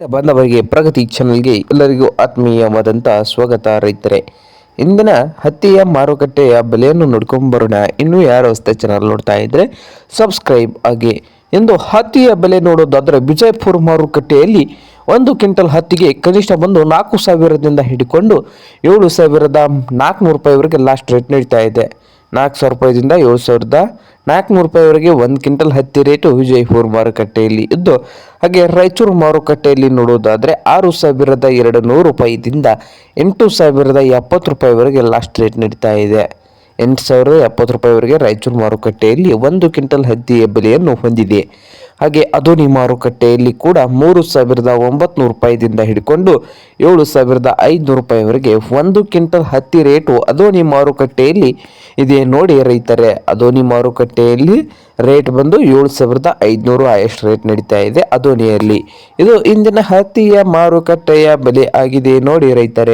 ಬಂದವರಿಗೆ ಪ್ರಗತಿ ಚಾನಲ್ಗೆ ಎಲ್ಲರಿಗೂ ಆತ್ಮೀಯವಾದಂಥ ಸ್ವಾಗತ ರೈತರೆ. ಇಂದಿನ ಹತ್ತಿಯ ಮಾರುಕಟ್ಟೆಯ ಬೆಲೆಯನ್ನು ನೋಡ್ಕೊಂಡು ಬರೋಣ ಇನ್ನೂ ಯಾರು ಹೊಸ ಚಾನಲ್ ನೋಡ್ತಾ ಇದ್ರೆ ಸಬ್ಸ್ಕ್ರೈಬ್ ಆಗಿ. ಇಂದು ಹತ್ತಿಯ ಬೆಲೆ ನೋಡೋದಾದರೆ ವಿಜಯಪುರ ಮಾರುಕಟ್ಟೆಯಲ್ಲಿ ಒಂದು ಕ್ವಿಂಟಲ್ ಹತ್ತಿಗೆ ಕನಿಷ್ಠ ಬಂದು ನಾಲ್ಕು ಸಾವಿರದಿಂದ ಹಿಡಿಕೊಂಡು ಏಳು ಸಾವಿರದ ನಾಲ್ಕುನೂರು ರೂಪಾಯಿವರೆಗೆ ಲಾಸ್ಟ್ ರೇಟ್ ನೀಡ್ತಾ ಇದೆ. ನಾಲ್ಕು ಸಾವಿರ ರೂಪಾಯಿದಿಂದ ಏಳು ಸಾವಿರದ ನಾಲ್ಕುನೂರು ರೂಪಾಯಿವರೆಗೆ ಒಂದು ಕ್ವಿಂಟಲ್ ಹತ್ತಿ ರೇಟು ವಿಜಯಪುರ ಮಾರುಕಟ್ಟೆಯಲ್ಲಿ ಇದ್ದು, ಹಾಗೆ ರಾಯಚೂರು ಮಾರುಕಟ್ಟೆಯಲ್ಲಿ ನೋಡೋದಾದರೆ ಆರು ಸಾವಿರದ ಎರಡು ನೂರು ರೂಪಾಯಿದಿಂದ ಎಂಟು ಸಾವಿರದ ಎಪ್ಪತ್ತು ರೂಪಾಯಿವರೆಗೆ ಲಾಸ್ಟ್ ರೇಟ್ ನಡೀತಾ ಇದೆ. ಎಂಟು ಸಾವಿರದ ಎಪ್ಪತ್ತು ರೂಪಾಯಿವರೆಗೆ ರಾಯಚೂರು ಮಾರುಕಟ್ಟೆಯಲ್ಲಿ ಒಂದು ಕ್ವಿಂಟಲ್ ಹತ್ತಿಯ ಬೆಲೆಯನ್ನು ಹೊಂದಿದೆ. ಹಾಗೆ ಅದೋನಿ ಮಾರುಕಟ್ಟೆಯಲ್ಲಿ ಕೂಡ ಮೂರು ಸಾವಿರದ ಒಂಬತ್ನೂರು ರೂಪಾಯಿದಿಂದ ಹಿಡ್ಕೊಂಡು ಏಳು ಸಾವಿರದ ಐದುನೂರು ರೂಪಾಯಿವರೆಗೆ ಒಂದು ಕ್ವಿಂಟಲ್ ಹತ್ತಿ ರೇಟು ಅದೋನಿ ಮಾರುಕಟ್ಟೆಯಲ್ಲಿ ಇದೆ ನೋಡಿ ರೈತರೆ. ಅದೋನಿ ಮಾರುಕಟ್ಟೆಯಲ್ಲಿ ರೇಟ್ ಬಂದು ಏಳು ಸಾವಿರದ ಐದುನೂರು ಹೈಯೆಸ್ಟ್ ರೇಟ್ ನಡೀತಾ ಇದೆ ಅದೋನಿಯಲ್ಲಿ. ಇದು ಇಂದಿನ ಹತ್ತಿಯ ಮಾರುಕಟ್ಟೆಯ ಬೆಲೆ ಆಗಿದೆ ನೋಡಿ ರೈತರೆ.